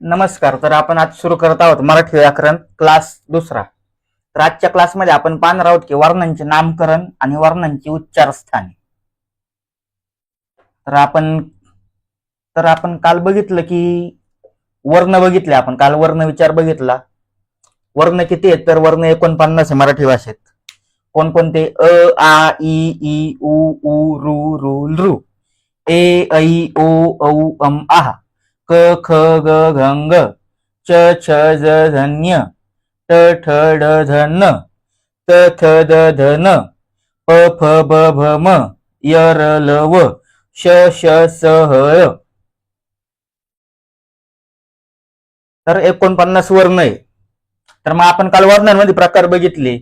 नमस्कार तर आपण आज सुरू करत आहोत मराठी व्याकरण क्लास दुसरा. तर आजच्या क्लासमध्ये आपण पाहणार आहोत की वर्णांचे नामकरण आणि वर्णांची उच्चार स्थाने तर आपण तर आपण काल बघितलं की वर्ण बघितले आपण काल वर्ण विचार बघितला. वर्ण किती आहेत? तर वर्ण एकोणपन्नास आहे मराठी भाषेत. कोणकोणते? अ आ इ ई उ उ रु रु लृ. ए ऐ ओ औ अम आहा क ख ग घंग च छ ज झ ट ठ ड धन त थ द ध प फ ब भ म य र ल व श श स ह य तर एकोणपन्नास वर्ण आहे तर मग आपण काल वर्णांमध्ये प्रकार बघितले.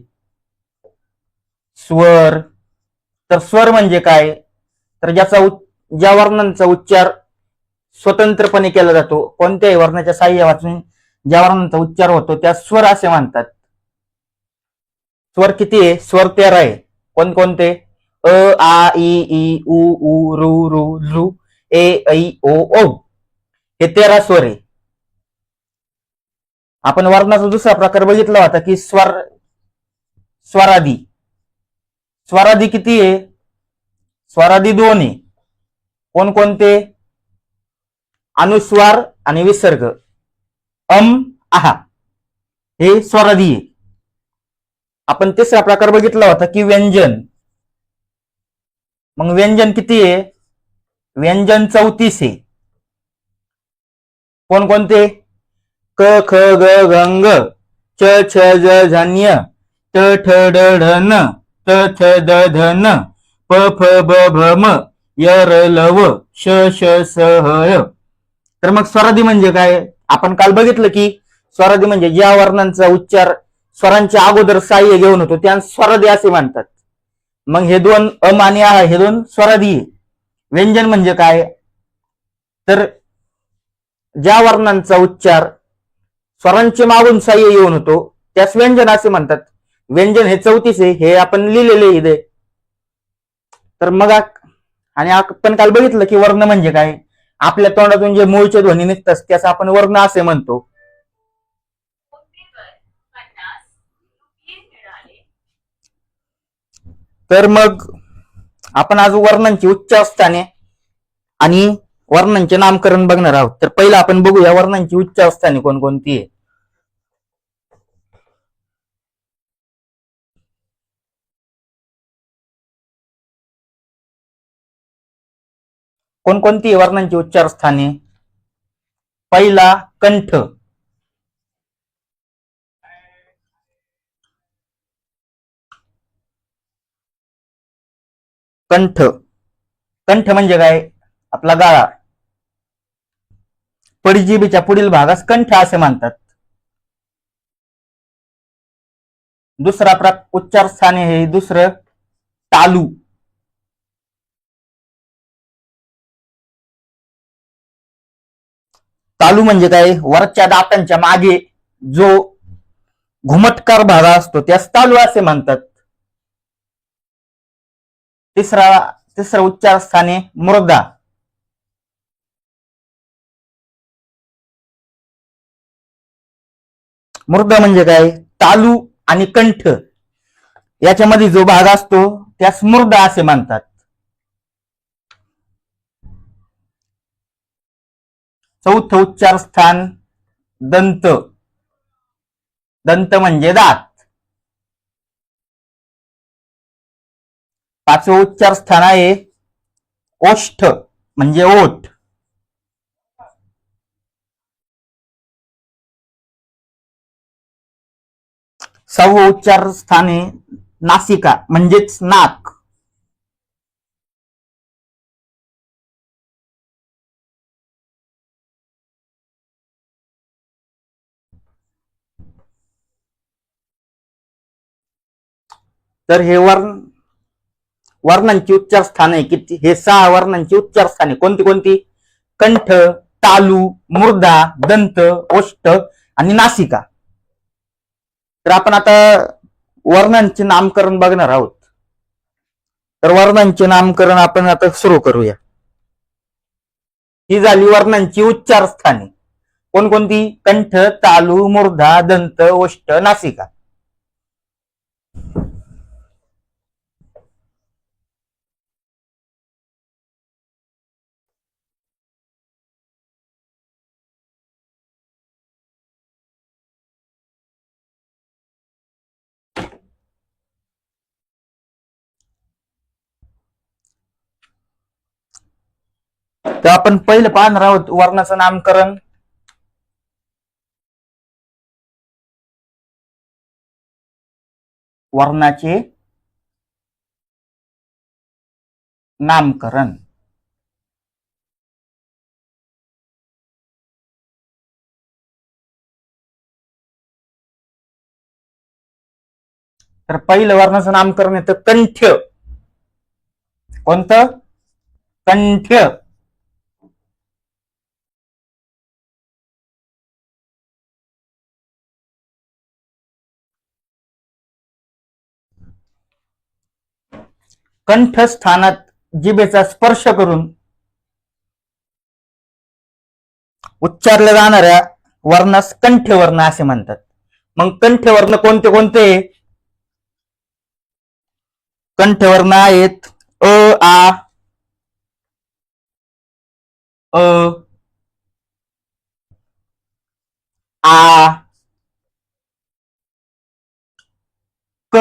स्वर. तर स्वर म्हणजे काय? तर ज्याचा ज्या वर्णांचा उच्चार स्वतंत्रपणे केला जातो. कोणत्याही वर्णाच्या साह्य वाचून ज्या वर्णांचा उच्चार होतो त्या स्वर असे म्हणतात स्वर किती आहे? स्वर तेरा आहे. कोणकोणते? अ आ इ ई उ उ रु रू ए ऐ ओ ओ. हे तेरा स्वर आहे. आपण वर्णाचा दुसरा प्रकार बघितला होता की स्वर स्वरादी. स्वरादी किती आहे? स्वरादी दोन आहे. कोणकोणते? अनुस्वार आणि विसर्ग. अम आहा. हे स्वरादी आहे आपण तिसरा प्रकार बघितला होता की व्यंजन. मग व्यंजन किती आहे? व्यंजन चौतीस आहे. कोणकोणते? क ख ग गंग च छ ज झन्य त ट ठ ड ढ न. त थ द ध न. प फ ब भ म. य र ल व. श श स ह य. तर मग स्वरादी म्हणजे काय? आपण काल बघितलं की स्वरादी म्हणजे ज्या वर्णांचा उच्चार स्वरांच्या अगोदर साह्य घेऊन होतो त्या स्वरादी असे म्हणतात मग हे दोन अम आणि आ हे दोन स्वरादी. व्यंजन म्हणजे काय? तर ज्या वर्णांचा उच्चार स्वरांचे मागून साह्य येऊन होतो त्यास व्यंजन असे म्हणतात. व्यंजन हे चौतीस आहे हे आपण लिहिलेले इथे. तर मग आणि आपण काल बघितलं की वर्ण म्हणजे काय? आपल्या तोंडातून जे मूळचे ध्वनी निघतात त्यास आपण वर्ण असे म्हणतो. तर मग आपण आज वर्णांची उच्च स्थाने आणि वर्णांचे नामकरण बघणार आहोत. तर पहिलं आपण बघूया वर्णांची उच्च स्थाने कोणकोणती आहे. कोणकोणती वर्णांची उच्चार स्थाने पहिला कंठ. कंठ. कंठ म्हणजे काय? आपला गाळा. पडजिबीच्या पुढील भागास कंठ असे म्हणतात दुसरा प्र उच्चारस्थाने हे दुसरं तालू तालू म्हणजे काय? वरच्या दातांच्या मागे जो घुमटकार भाग असतो त्यास तालू असे म्हणतात. तिसरा तिसरं उच्चार स्थाने मृदा. मृदा म्हणजे काय? तालू आणि कंठ. याच्यामध्ये जो भाग असतो त्यास मुर्दा असे म्हणतात. चौथ उच्चार स्थान दंत. दंत म्हणजे दात. पाचवं उच्चार स्थान आहे ओष्ठ म्हणजे ओठ. सहावं उच्चार स्थान आहे नासिका म्हणजेच नाक. तर हे वर्ण वर्णांची उच्चार स्थान आहे किती? हे सहा वर्णांची उच्चार स्थाने कोणती कोणती? कंठ तालू मुर्दा दंत ओष्ठ आणि नासिका. तर आपण आता वर्णांचे नामकरण बघणार आहोत. तर वर्णांचे नामकरण आपण आता सुरू करूया. ही झाली वर्णांची उच्चार स्थाने. कोणकोणती? कंठ तालू मूर्धा दंत ओष्ट नासिका. तर आपण पहिलं पाहणार आहोत वर्णाचं नामकरण. वर्णाचे नामकरण. तर पहिलं वर्णाचं नामकरण येतं कंठ. कोणतं? कंठ. कंठस्थानात जिभेचा स्पर्श करून उच्चारल्या जाणाऱ्या वर्णास कंठवर्ण असे म्हणतात. मग कंठवर्ण कोणते कोणते? कंठवर्ण आहेत अ आ अ आ क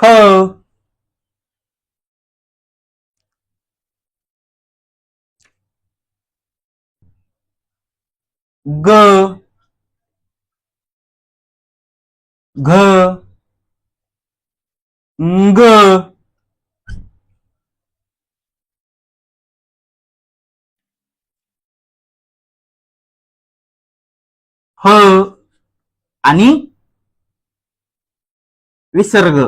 ख. ग. घ. ग ह. आणि विसर्ग.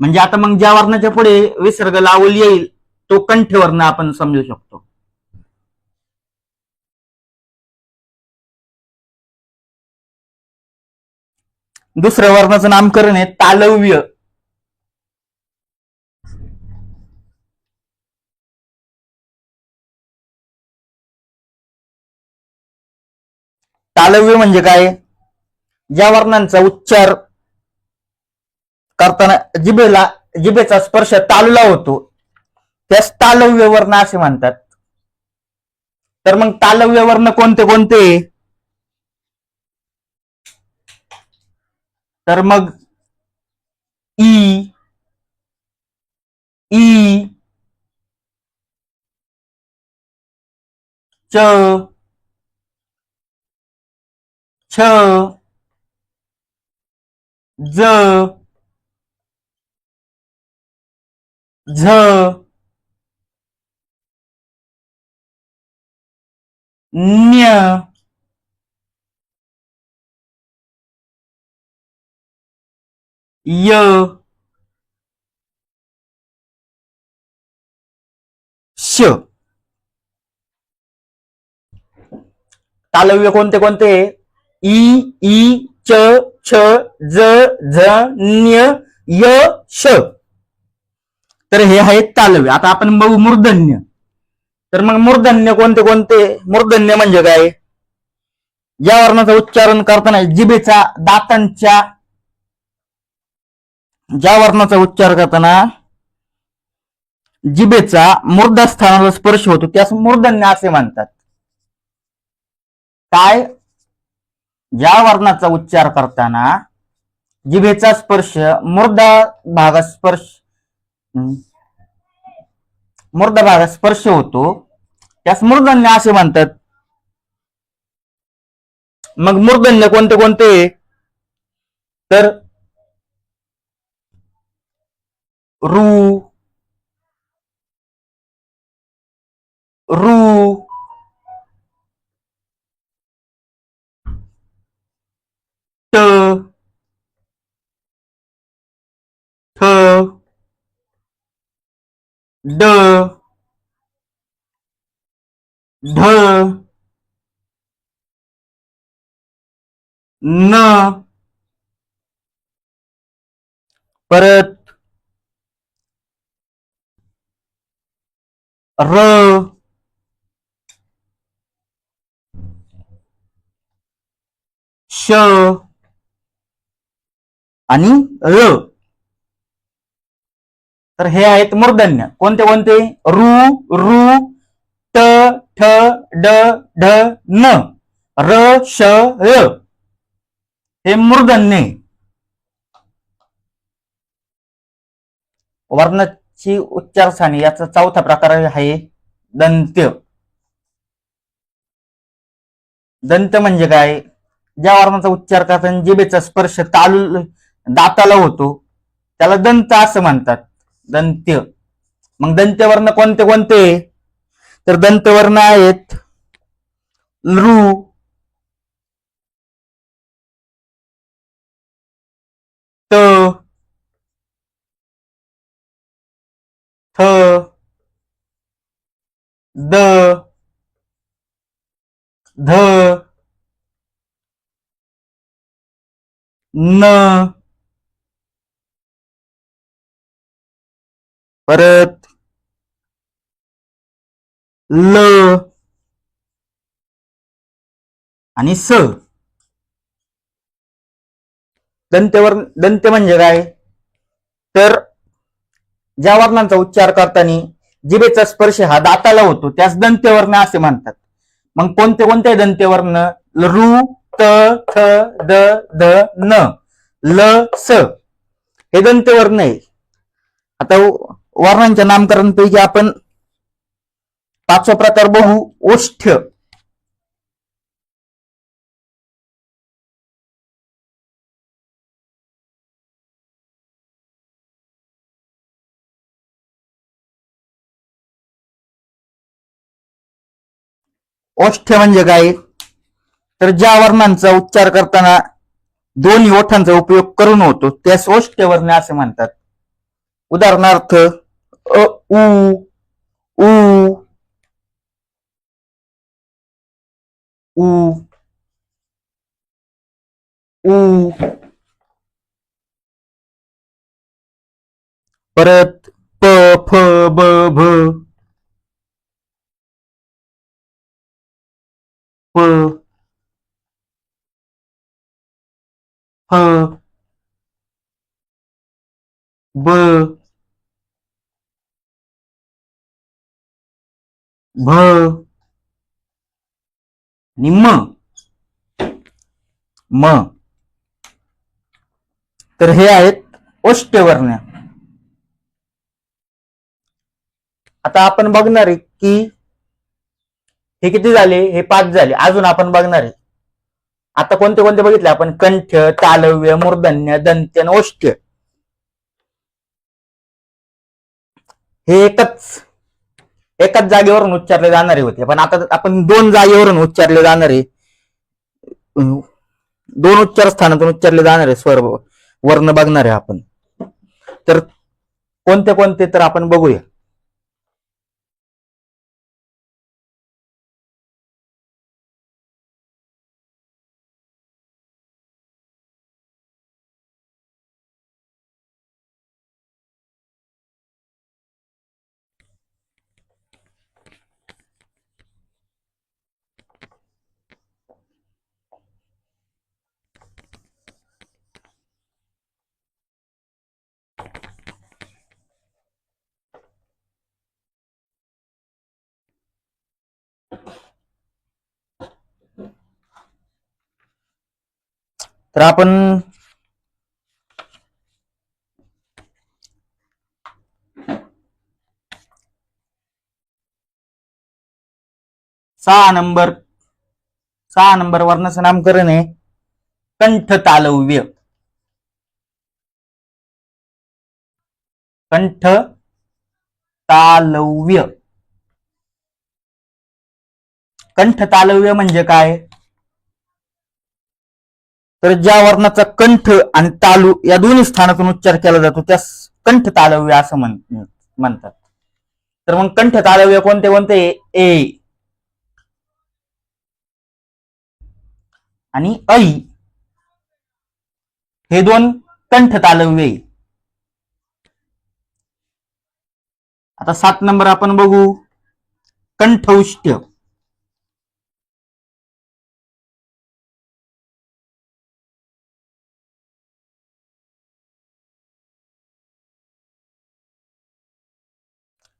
म्हणजे आता मग ज्या वर्णाच्या पुढे विसर्ग लावून येईल तो कंठवर्ण आपण समजू शकतो. दुसऱ्या वर्णाचं नामकरण आहे तालव्य. तालव्य म्हणजे काय? ज्या वर्णांचा उच्चार करताना जिभेला जिभेचा स्पर्श तालुला होतो. त्यास तालव्य वर्ण असे म्हणतात. तर मग तालव्य वर्ण कोणते कोणते? तर मग ई ई च छ ज झ न्य य श तालव्य कोणते कोणते ई ई च छ ज झ न्य य श तर हे आहेत तालव्य आता आपण बघू मूर्धन्य. तर मग मूर्धन्य कोणते कोणते? मूर्धन्य म्हणजे काय? या वर्णाचं उच्चारण करताना जिभेचा दातांच्या ज्या वर्णाचा उच्चार करताना जिभेचा मूर्धास्थानाला स्पर्श होतो. त्यास मूर्धन्य असे म्हणतात. काय? ज्या वर्णाचा उच्चार करताना जिभेचा स्पर्श मूर्धा भागात स्पर्श हम्म. भागात स्पर्श होतो. त्यास मूर्धन्य असे म्हणतात. मग मूर्धन्य कोणते कोणते? तर रू. रू ट ठ ड. ढ. न. परत. र. श. आणि र तर हे आहेत मूर्धन्य. कोणते कोणते? रु रु ट ठ ड ढ न. र श र हे मूर्धन्य वर्णाची उच्चार स्थानी याचा चौथा प्रकार आहे दंत्य. दंत म्हणजे काय? ज्या वर्णाचा उच्चार करताना जिबेचा स्पर्श तालू दाताला होतो त्याला दंत असं म्हणतात. दंत्य. मग दंत्यवर्ण कोणते कोणते? तर दंतवर्ण आहेत लृ त थ द ध न परत ल आणि स. दंतेवर दंत म्हणजे काय? तर ज्या वर्णांचा उच्चार करताना जिभेचा स्पर्श हा दाताला होतो त्यास दंत्यवर्ण असे म्हणतात. मग कोणते कोणते दंत्यवर्ण? रु त थ द द न. ल स. हे दंत्यवर्ण आहे. आता वर्णांच्या नामकरणापैकी आपण पाचवा प्रकार बघू. ओष्ठ ओष्ठ म्हणजे काय? तर ज्या वर्णांचा उच्चार करताना दोन्ही ओठांचा उपयोग करून होतो त्यास ओष्ठ वर्ण असे म्हणतात. उदाहरणार्थ अ उ उ उ उ परत प फ ब भ प ह ब भ आणि म. म तर हे आहेत ओष्ठ्यवर्ण आता आपण बघणार आहे की हे किती झाले? हे पाच झाले. अजून आपण बघणार आहे. आता कोणते कोणते बघितले? आपण कंठ तालव्य मूर्धन्य दंत्य आणि ओष्ठ्य हे एकच. एकाच जागेवरून उच्चारले जाणारे होते. पण आता आपण दोन जागेवरून उच्चारले जाणारे दोन उच्चार स्थानातून उच्चारले जाणारे स्वर वर्ण बघणार आहे आपण. तर कोणते कोणते तर आपण बघूया. तर आपण सहा नंबर सहा नंबर वर्णाचं नामकरण आहे कंठ तालव्य. कंठ तालव्य. कंठ तालव्य म्हणजे काय? तर ज्या वर्णाचा कंठ आणि तालू या दोन्ही स्थानातून उच्चार केला जातो त्या कंठ तालव्य असं म्हण म्हणतात. तर मग कंठ तालव्य कोणते कोणते? ए. आणि ऐ. हे दोन कंठ तालव्य. आता सात नंबर आपण बघू. कंठौष्ट्य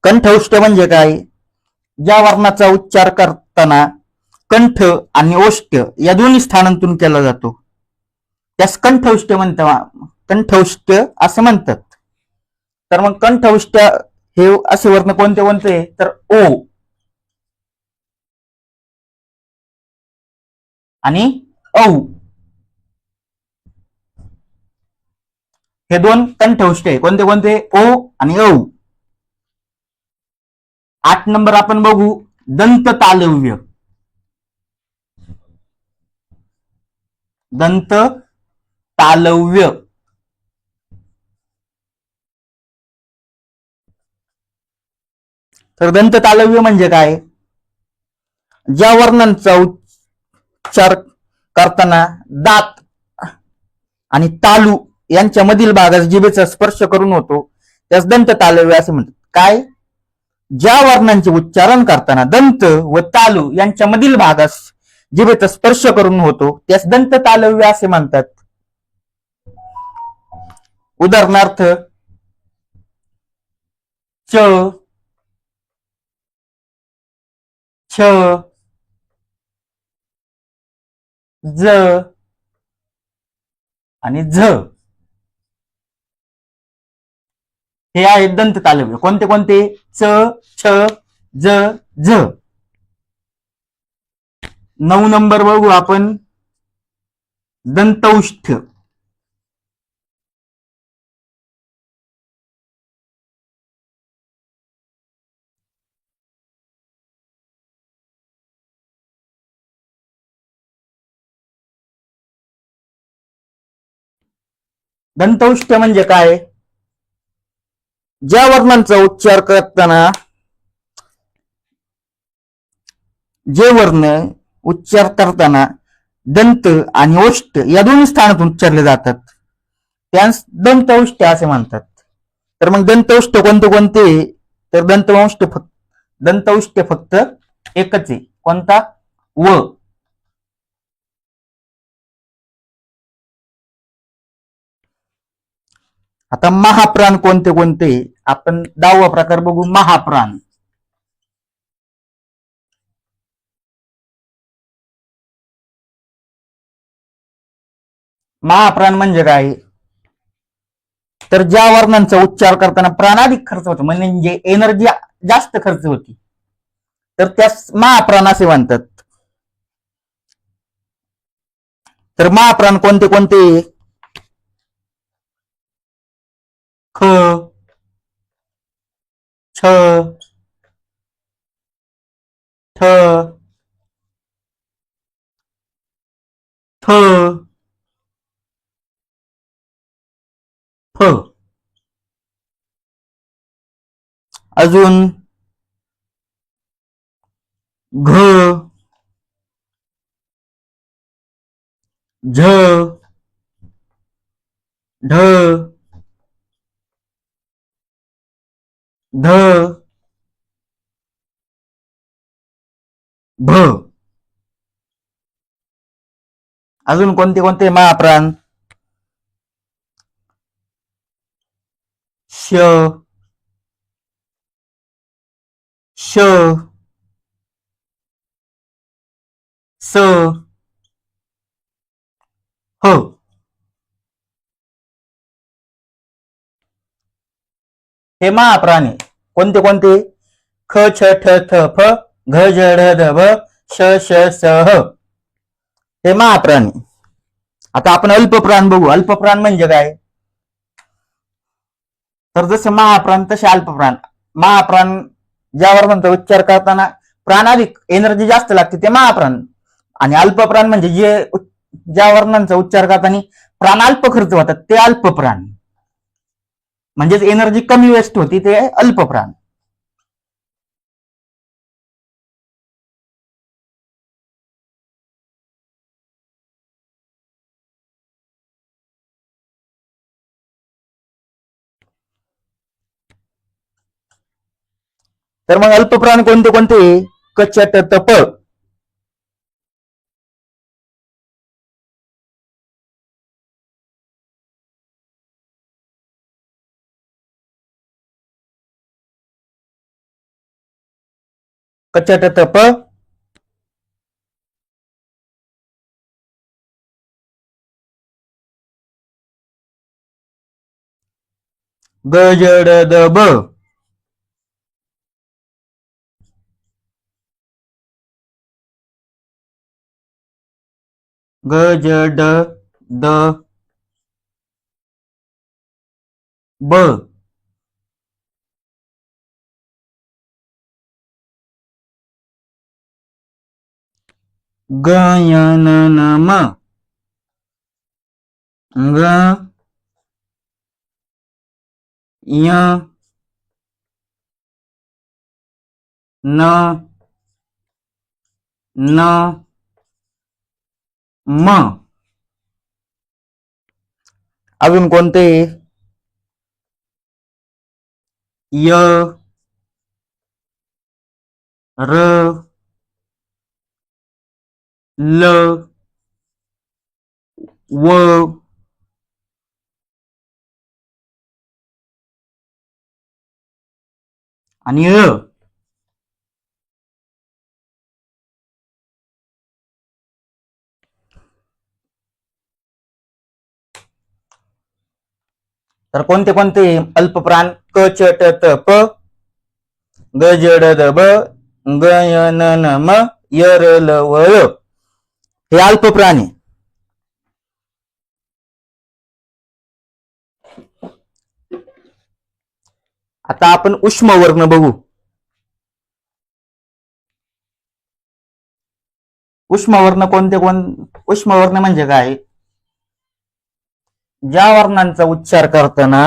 कंठउष्ट म्हणजे काय? ज्या वर्णाचा उच्चार करताना कंठ आणि ओष्ट या दोन्ही स्थानांतून केला जातो. त्यास कंठौष्ट्य म्हणतात कंठउष्ट असं म्हणतात. तर मग कंठौष्ट्य हे असे वर्ण कोणते कोणते? तर ओ. आणि औ. हे दोन कंठौष्ट आहे. कोणते कोणते? ओ आणि औ. आठ नंबर आपण बघू. दंत तालव्य. दंत तालव्य. तर दंत तालव्य म्हणजे काय? ज्या वर्णांचा उच्चार करताना दात आणि तालू यांच्या मधील भागास जिभेचा स्पर्श करून होतो त्यास दंत तालव्य असे म्हणतात. काय? ज्या वर्णांचे उच्चारण करताना दंत व तालू यांच्या मधील भागास जिभेत स्पर्श करून होतो त्यास दंत तालव्य असे म्हणतात. उदाहरणार्थ च छ ज आणि झ हे आहेत दंत तालव्य. कोणते कोणते? च छ ज झ नऊ नंबर बघू आपण. दंतौष्ठ. दंतौष्ठ म्हणजे काय? ज्या वर्णांचा उच्चार करताना जे वर्ण उच्चार करताना दंत आणि ओष्ट या दोन्ही स्थानातून उच्चारले जातात. त्यास दंतौष्ट असे म्हणतात. तर मग दंतौष्ट कोणते कोणते? तर दंतवंष्ट फक्त दंतौष्ट फक्त एकच आहे. कोणता? व. आता महाप्राण कोणते कोणते? आपण दहावा प्रकार बघू महाप्राण. महाप्राण म्हणजे काय? तर ज्या वर्णांचा उच्चार करताना प्राणाधिक खर्च होतो म्हणजे एनर्जी जास्त खर्च होती. तर त्यास महाप्राण असे म्हणतात. तर महाप्राण कोणते कोणते? ख छ ठ थ फ. अजून घ झ ढ. ध भ. अजून कोणते कोणते? महाप्राण. श. श. स. ह. हे महाप्राणी. कोणते कोणते? ख छ ठ थ फ घ झ ढ ध भ श श स ह. हे महाप्राणी. आता आपण अल्पप्राण बघू. अल्पप्राण म्हणजे काय? तर जसे महाप्राण तसे अल्पप्राण. महाप्राण ज्यावर म्हणतो उच्चार करताना प्राणाधिक एनर्जी जास्त लागते ते महाप्राण. आणि अल्पप्राण म्हणजे जे उ- ज्या वर्णांचा उच्चार करताना प्राण अल्प खर्च होतात ते अल्पप्राण. म्हणजेच एनर्जी कमी वेस्ट होती ते अल्पप्राण तर मग अल्पप्राण कोणते कोणते? कचट तप कचट तप गजड दब गजड द ब गयननम ग य न न म अजून कोणते य र ल व आणि य तर कोणते कोणते? अल्पप्राण क च ट त प ग ज ड द ब ग य न न म य र ल व य. हे अल्प प्राणी. आता आपण उष्म वर्ण बघू. उष्म वर्ण कोणते कोण? उष्म वर्ण म्हणजे काय? ज्या वर्णांचा उच्चार करताना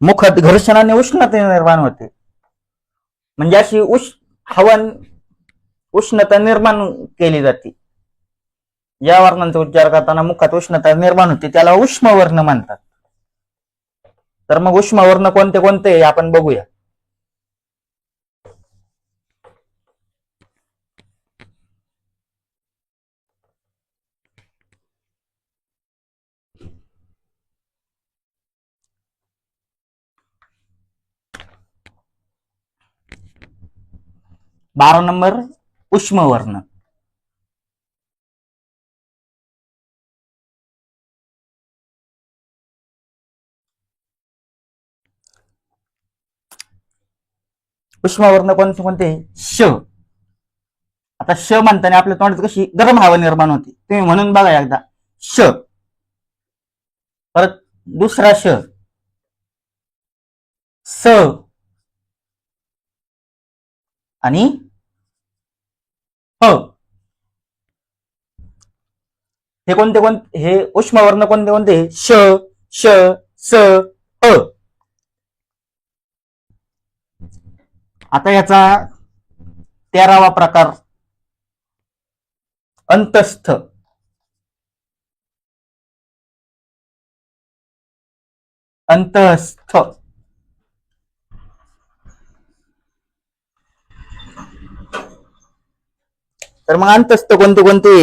मुखात घर्षणाने उष्णते निर्माण होते. म्हणजे अशी उष् हवन उष्णता निर्माण केली जाते. या वर्णांचा उच्चार करताना मुखात उष्णता निर्माण होते त्याला उष्मवर्ण म्हणतात. तर मग उष्मवर्ण कोणते कोणते आपण बघूया. बारा नंबर. उष्मवर्ण. उष्मवर्ण कोणते कोणते? श. आता श म्हणताना आपल्या तोंडात कशी गरम हवा निर्माण होते. तुम्ही म्हणून बघा एकदा. श. परत दुसरा श. स. आणि ह. हे कोणते कोण हे उष्मवर्ण कोणते कोणते? श श स अ. आता याचा तेरावा प्रकार. अंतस्थ. अंतस्थ. तर मग अंतस्थ कोणते कोणते?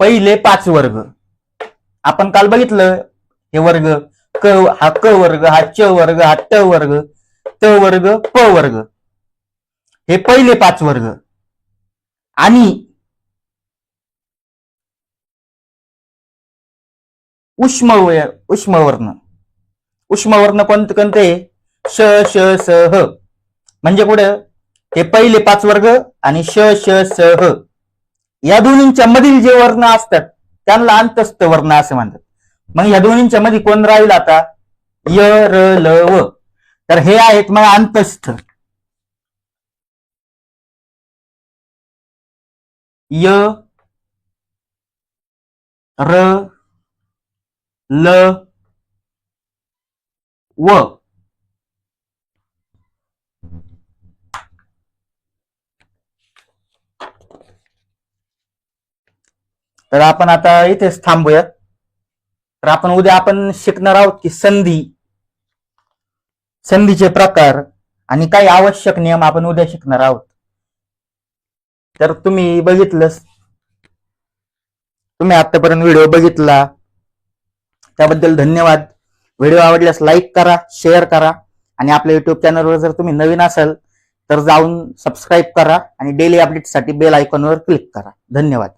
पहिले पाच वर्ग. आपण काल बघितलं हे वर्ग क हा क वर्ग हा च वर्ग हा ट वर्ग त वर्ग प वर्ग. हे पहिले पाच वर्ग. आणि उष्म वय- उष्मवर्ण कोणते कोणते श श स ह. म्हणजे पुढे हे पहिले पाच वर्ग आणि श श स ह. या दोन्हींच्या मधील जे वर्ण असतात त्यांना अंतस्थ वर्ण असं म्हणतात. मग या दोन्हींच्या मध्ये कोण राहील आता? य र ल व. तर हे आहेत मग अंतस्थ. य र ल व. तर आपण आता इथेच थांबूयात. तर आपण उद्या आपण शिकणार आहोत की संधी संधीचे प्रकार आणि काही आवश्यक नियम आपण उद्या शिकणार आहोत. तर तुम्ही बघितलं तुम्ही आतापर्यंत व्हिडिओ बघितला. त्याबद्दल धन्यवाद. व्हिडिओ आवडल्यास लाईक करा शेअर करा आणि आपल्या युट्यूब चॅनलवर जर तुम्ही नवीन असाल तर जाऊन सबस्क्राईब करा आणि डेली अपडेटसाठी बेल आयकॉनवर क्लिक करा. धन्यवाद.